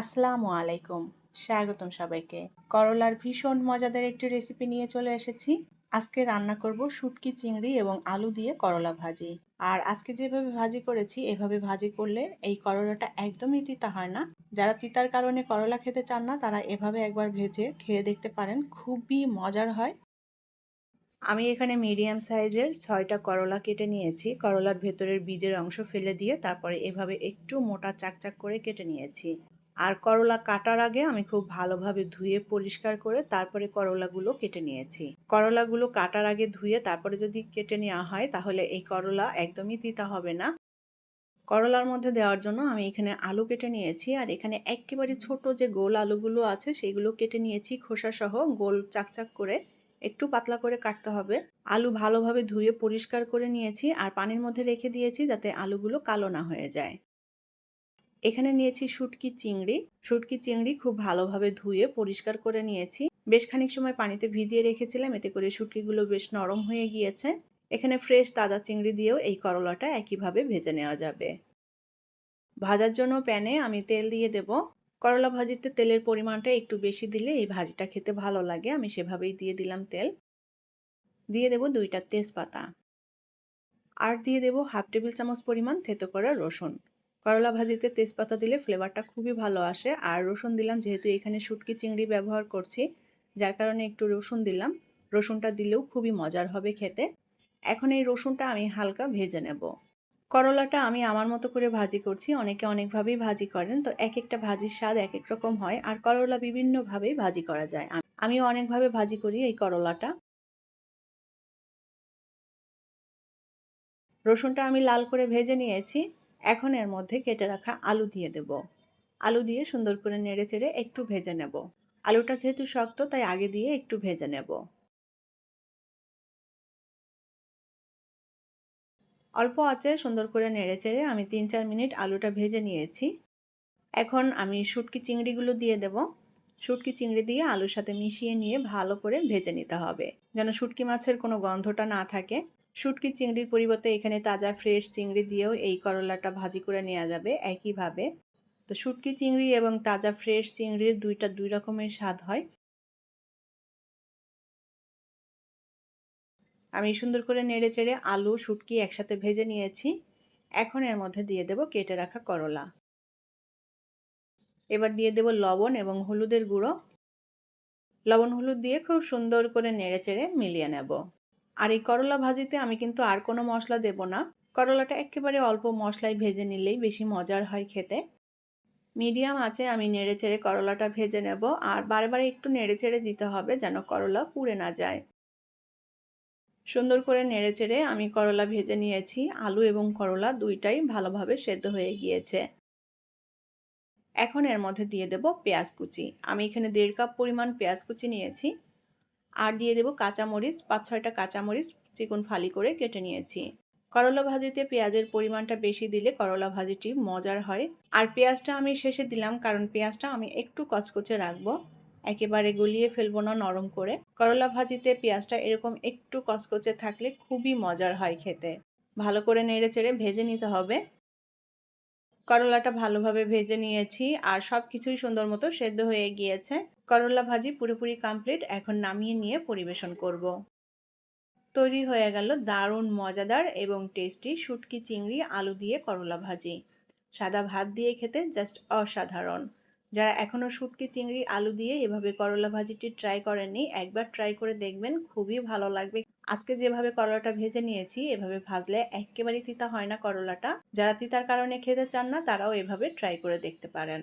আসসালামু আলাইকুম। স্বাগতম সবাইকে। করলার ভীষণ মজাদার একটি রেসিপি নিয়ে চলে এসেছি। আজকে রান্না করব শুটকি চিংড়ি এবং আলু দিয়ে করলা ভাজি। আর আজকে যেভাবে ভাজি করেছি, এভাবে ভাজি করলে এই করলাটা একদমই তিতা হয় না। যারা তিতার কারণে করলা খেতে চান না, তারা এভাবে একবার ভেজে খেয়ে দেখতে পারেন, খুবই মজার হয়। আমি এখানে মিডিয়াম সাইজের ছয়টা করলা কেটে নিয়েছি। করলার ভেতরের বীজের অংশ ফেলে দিয়ে তারপরে এভাবে একটু মোটা চাকচাক করে কেটে নিয়েছি। আর করলা কাটার আগে আমি খুব ভালোভাবে ধুয়ে পরিষ্কার করে তারপরে করলাগুলো কেটে নিয়েছি। করলাগুলো কাটার আগে ধুয়ে তারপরে যদি কেটে নেওয়া হয় তাহলে এই করলা একদমই তিতা হবে না। করলার মধ্যে দেওয়ার জন্য আমি এখানে আলু কেটে নিয়েছি আর এখানে একেবারে ছোট যে গোল আলুগুলো আছে সেগুলো কেটে নিয়েছি খোসা সহ গোল চাকচাক করে। একটু পাতলা করে কাটতে হবে। আলু ভালোভাবে ধুয়ে পরিষ্কার করে নিয়েছি আর পানির মধ্যে রেখে দিয়েছি যাতে আলুগুলো কালো না হয়ে যায়। এখানে নিয়েছি শুটকি চিংড়ি। শুটকি চিংড়ি খুব ভালোভাবে ধুয়ে পরিষ্কার করে নিয়েছি। বেশ খানিক সময় পানিতে ভিজিয়ে রেখেছিলাম, এতে করে শুটকিগুলো বেশ নরম হয়ে গিয়েছে। এখানে ফ্রেশ তাজা চিংড়ি দিয়েও এই করলাটা একইভাবে ভেজে নেওয়া যাবে। ভাজার জন্য প্যানে আমি তেল দিয়ে দেব। করলা ভাজিতে তেলের পরিমাণটা একটু বেশি দিলে এই ভাজিটা খেতে ভালো লাগে, আমি সেভাবেই দিয়ে দিলাম তেল। দিয়ে দেব দুইটা তেজপাতা। আর দিয়ে দেব হাফ টেবিল চামচ পরিমাণ থেতো করা রসুন। করলা ভাজিতে তেজপাতা দিলে ফ্লেভারটা খুবই ভালো আসে। আর রসুন দিলাম, যেহেতু এখানে শুটকি চিংড়ি ব্যবহার করছি, যার কারণে একটু রসুন দিলাম। রসুনটা দিলেও খুবই মজার হবে খেতে। এখন এই রসুনটা আমি হালকা ভেজে নেব। করলাটা আমি আমার মতো করে ভাজি করছি, অনেকে অনেকভাবেই ভাজি করেন, তো এক একটা ভাজির স্বাদ এক এক রকম হয়, আর করলা বিভিন্নভাবেই ভাজি করা যায়। আমিও অনেকভাবে ভাজি করি এই করলাটা। রসুনটা আমি লাল করে ভেজে নিয়েছি। এখন এর মধ্যে কেটে রাখা আলু দিয়ে দেব। আলু দিয়ে সুন্দর করে নেড়ে চেড়ে একটু ভেজে নেব। আলুটা যেহেতু শক্ত, তাই আগে দিয়ে একটু ভেজে নেব। অল্প আছে সুন্দর করে নেড়ে চেড়ে আমি তিন চার মিনিট আলুটা ভেজে নিয়েছি। এখন আমি শুটকি চিংড়িগুলো দিয়ে দেব। শুটকি চিংড়ি দিয়ে আলুর সাথে মিশিয়ে নিয়ে ভালো করে ভেজে নিতে হবে। যেন শুটকি মাছের কোনো গন্ধটা না থাকে। শুটকি চিংড়ির পরিবর্তে এখানে তাজা ফ্রেশ চিংড়ি দিয়েও এই করলাটা ভাজি করে নেওয়া যাবে একইভাবে। তো শুটকি চিংড়ি এবং তাজা ফ্রেশ চিংড়ির দুইটা দুই রকমের স্বাদ হয়। আমি সুন্দর করে নেড়ে চেড়ে আলু, শুটকি একসাথে ভেজে নিয়েছি। এখন এর মধ্যে দিয়ে দেব কেটে রাখা করলা। এবার দিয়ে দেব লবণ এবং হলুদের গুঁড়ো। লবণ হলুদ দিয়ে খুব সুন্দর করে নেড়ে চেড়ে মিলিয়ে নেব। আর এই করলা ভাজিতে আমি কিন্তু আর কোনো মশলা দেব না। করলাটা একেবারে অল্প মশলায় ভেজে নিলেই বেশি মজার হয় খেতে। মিডিয়াম আছে, আমি নেড়ে চেড়ে করলাটা ভেজে নেব। আর বারে বারে একটু নেড়ে চেড়ে দিতে হবে যেন করলা পুড়ে না যায়। সুন্দর করে নেড়ে চেড়ে আমি করলা ভেজে নিয়েছি। আলু এবং করলা দুইটাই ভালোভাবে সেদ্ধ হয়ে গিয়েছে। এখন এর মধ্যে দিয়ে দেব পেঁয়াজ কুচি। আমি এখানে দেড় কাপ পরিমাণ পেঁয়াজ কুচি নিয়েছি। আর দিয়ে দেবো কাঁচামরিচ, পাঁচ ছয়টা কাঁচামরিচ চিকন ফালি করে কেটে নিয়েছি। করলা ভাজিতে পেঁয়াজের পরিমাণটা বেশি দিলে করলা ভাজিটি মজার হয়। আর পেঁয়াজটা আমি শেষে দিলাম কারণ পেঁয়াজটা আমি একটু কচকচে রাখব। একেবারে গলিয়ে ফেলব না নরম করে। করলা ভাজিতে পেঁয়াজটা এরকম একটু কচকচে থাকলে খুবই মজার হয় খেতে। ভালো করে নেড়ে চেড়ে ভেজে নিতে হবে। করলাটা ভালোভাবে ভেজে নিয়েছি আর সব কিছুই সুন্দর মতো সেদ্ধ হয়ে গিয়েছে। করলা ভাজি পুরোপুরি কমপ্লিট এখন নামিয়ে নিয়ে পরিবেশন করব। তৈরি হয়ে গেল দারুণ মজাদার এবং টেস্টি শুটকি চিংড়ি আলু দিয়ে করলা ভাজি। সাদা ভাত দিয়ে খেতে জাস্ট অসাধারণ। যারা এখনও শুটকি চিংড়ি আলু দিয়ে এভাবে করলা ভাজিটি ট্রাই করেননি, একবার ট্রাই করে দেখবেন, খুবই ভালো লাগবে। আজকে যেভাবে করলাটা ভেজে নিয়েছি, এভাবে ভাজলে একেবারেই তিতা হয় না করলাটা। যারা তিতার কারণে খেতে চান না, তারাও এভাবে ট্রাই করে দেখতে পারেন।